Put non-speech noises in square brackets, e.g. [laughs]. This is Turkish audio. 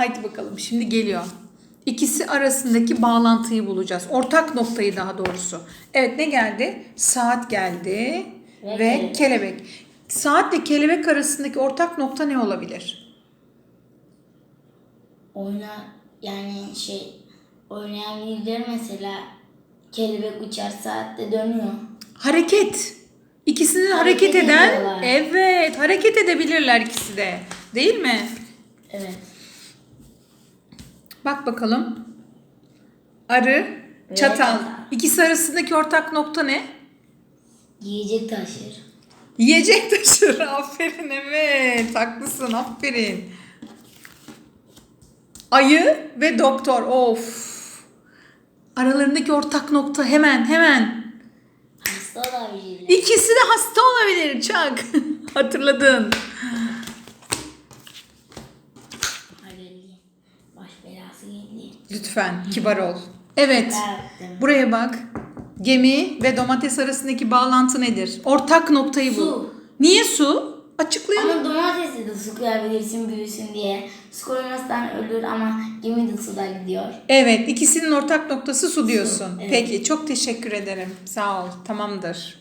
Haydi bakalım şimdi geliyor. İkisi arasındaki bağlantıyı bulacağız. Ortak noktayı daha doğrusu. Evet ne geldi? Saat geldi ve, Ve kelebek. kelebek. Saatle kelebek arasındaki ortak nokta ne olabilir? Oyna yani şey oynayan birileri mesela kelebek uçar saatte dönüyor. Hareket. İkisinin hareket, Hareket eden, ediyorlar. evet hareket edebilirler ikisi de. Değil mi? Evet. Bak bakalım. Arı, çatal. İkisi arasındaki ortak nokta ne? Yiyecek taşır. Yiyecek taşır. [laughs] Aferin evet. Haklısın. Aferin. Ayı ve doktor. Of. Aralarındaki ortak nokta hemen hemen. Hasta olabilirler. İkisi de hasta olabilir. Çak. [laughs] Hatırladın. Baş geldi. Lütfen kibar ol. Evet. Yaptım. Buraya bak. Gemi ve domates arasındaki bağlantı nedir? Ortak noktayı bul. Su. Niye su? Açıklayalım. Ama domatesi de su koyabilirsin büyüsün diye. Su koymazsan ölür ama gemi de suda gidiyor. Evet, ikisinin ortak noktası su diyorsun. evet. Peki, çok teşekkür ederim. Sağ ol. Tamamdır.